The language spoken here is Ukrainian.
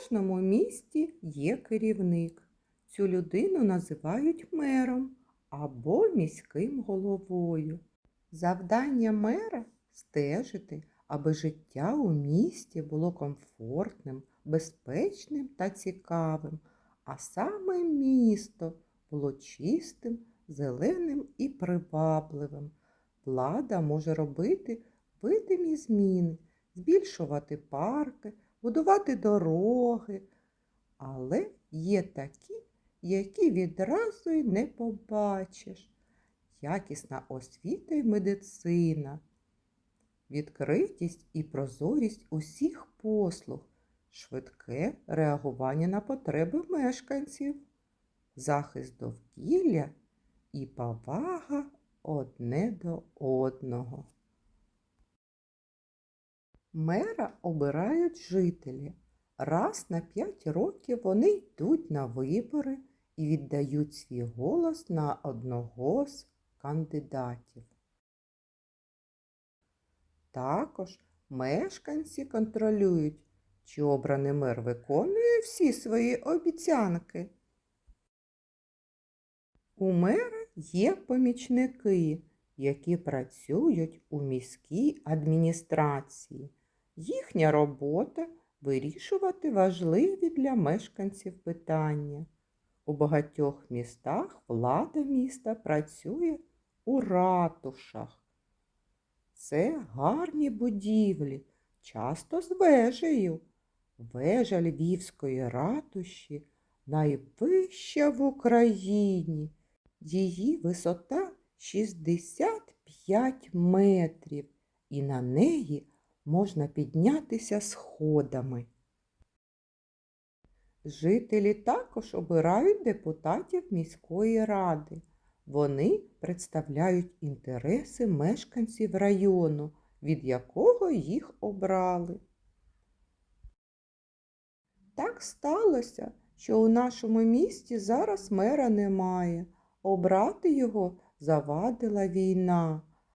кожному місті є керівник. Цю людину називають мером або міським головою. Завдання мера стежити, аби життя у місті було комфортним, безпечним та цікавим, а саме місто було чистим, зеленим і привабливим. Влада може робити видимі зміни, збільшувати парки, будувати дороги, але є такі, які відразу й не побачиш. Якісна освіта й медицина, відкритість і прозорість усіх послуг, швидке реагування на потреби мешканців, захист довкілля і повага одне до одного. Мера обирають жителі. Раз на п'ять років вони йдуть на вибори і віддають свій голос на одного з кандидатів. Також мешканці контролюють, чи обраний мер виконує всі свої обіцянки. У мера є помічники, які працюють у міській адміністрації. Їхня робота вирішувати важливі для мешканців питання. У багатьох містах влада міста працює у ратушах. Це гарні будівлі, часто з вежею. Вежа Львівської ратуші найвища в Україні. Її висота 65 метрів, і на неї можна піднятися сходами. Жителі також обирають депутатів міської ради. Вони представляють інтереси мешканців району, від якого їх обрали. Так сталося, що у нашому місті зараз мера немає. Обрати його завадила війна.